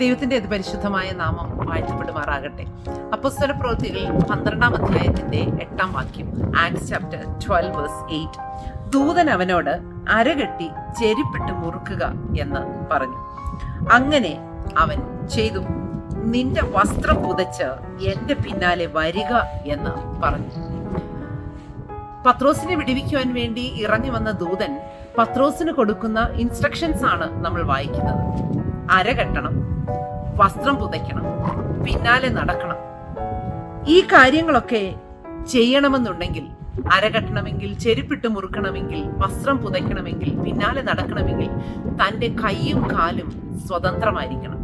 ദൈവത്തിന്റെ അത് പരിശുദ്ധമായ നാമം വാഴ്ത്തപ്പെടുമാറാകട്ടെ അപ്പസ്തല പ്രവൃത്തികൾ പന്ത്രണ്ടാം അധ്യായത്തിന്റെ എട്ടാം വാക്യം Acts chapter twelve verse eight. ദൂതൻ അവനോട് അരകെട്ടി ചെരിപ്പിട്ട് മുറുക്കുക എന്ന് പറഞ്ഞു. അങ്ങനെ അവൻ ചെയ്തു. നിന്റെ വസ്ത്രം പുതച്ച് എന്റെ പിന്നാലെ വരിക എന്ന് പറഞ്ഞു. പത്രോസിനെ വിടുവിക്കുവാൻ വേണ്ടി ഇറങ്ങി വന്ന ദൂതൻ പത്രോസിന് കൊടുക്കുന്ന ഇൻസ്ട്രക്ഷൻസ് ആണ് നമ്മൾ വായിക്കുന്നത്. അരകെട്ടണം വസ്ത്രം പുതയ്ക്കണം പിന്നാലെ നടക്കണം. ഈ കാര്യങ്ങളൊക്കെ ചെയ്യണമെന്നുണ്ടെങ്കിൽ അരകെട്ടണമെങ്കിൽ ചെരുപ്പിട്ട് മുറുക്കണമെങ്കിൽ വസ്ത്രം പുതയ്ക്കണമെങ്കിൽ പിന്നാലെ നടക്കണമെങ്കിൽ തന്റെ കൈയും കാലും സ്വതന്ത്രമായിരിക്കണം.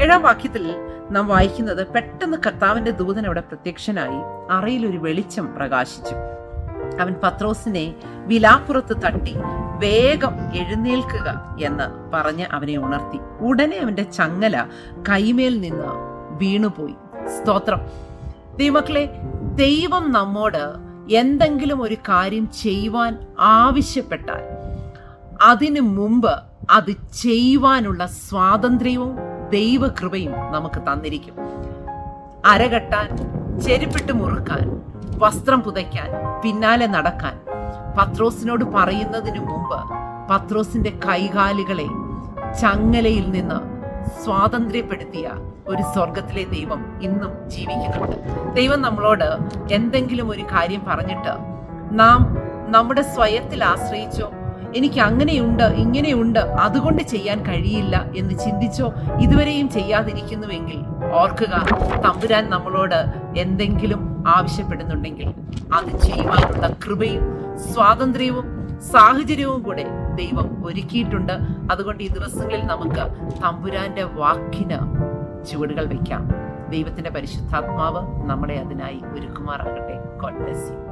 ഏഴാം വാക്യത്തിൽ നാം വായിക്കുന്നത് പെട്ടെന്ന് കർത്താവിന്റെ ദൂതൻ അവിടെ പ്രത്യക്ഷനായി അറയിലൊരു വെളിച്ചം പ്രകാശിച്ചു. അവൻ പത്രോസിനെ വിലാപ്പുറത്ത് തട്ടി വേഗം എഴുന്നേൽക്കുക എന്ന് പറഞ്ഞ് അവനെ ഉണർത്തി. ഉടനെ അവന്റെ ചങ്ങല കൈമേൽ നിന്ന് വീണുപോയി. സ്തോത്രം. ദൈവമക്കളെ ദൈവം നമ്മോട് എന്തെങ്കിലും ഒരു കാര്യം ചെയ്യുവാൻ ആവശ്യപ്പെട്ടാൽ അതിനു മുമ്പ് അത് ചെയ്യുവാനുള്ള സ്വാതന്ത്ര്യവും ദൈവകൃപയും നമുക്ക് തന്നിരിക്കും. അരകെട്ടാൻ ചെരുപ്പിട്ട് മുറുക്കാൻ വസ്ത്രം പുതയ്ക്കാൻ പിന്നാലെ നടക്കാൻ പത്രോസിനോട് പറയുന്നതിനു മുമ്പ് പത്രോസിന്റെ കൈകാലുകളെ ചങ്ങലയിൽ നിന്ന് സ്വാതന്ത്ര്യപ്പെടുത്തിയ ഒരു സ്വർഗത്തിലെ ദൈവം ഇന്നും ജീവിക്കുന്നുണ്ട്. ദൈവം നമ്മളോട് എന്തെങ്കിലും ഒരു കാര്യം പറഞ്ഞിട്ട് നാം നമ്മുടെ സ്വയത്തിൽ ആശ്രയിച്ചോ എനിക്ക് അങ്ങനെയുണ്ട് ഇങ്ങനെയുണ്ട് അതുകൊണ്ട് ചെയ്യാൻ കഴിയില്ല എന്ന് ചിന്തിച്ചോ ഇതുവരെയും ചെയ്യാതിരിക്കുന്നുവെങ്കിൽ ഓർക്കുക തമ്പുരാൻ നമ്മളോട് എന്തെങ്കിലും ആവശ്യപ്പെടുന്നുണ്ടെങ്കിൽ അത് ചെയ്യുവാനുള്ള കൃപയും സ്വാതന്ത്ര്യവും സാഹചര്യവും കൂടെ ദൈവം ഒരുക്കിയിട്ടുണ്ട്. അതുകൊണ്ട് ഈ ദിവസങ്ങളിൽ നമുക്ക് തമ്പുരാന്റെ വാക്കിന് ചുവടുകൾ വെക്കാം. ദൈവത്തിന്റെ പരിശുദ്ധാത്മാവ് നമ്മളെ അതിനായി ഒരുക്കുമാറാകട്ടെ. യു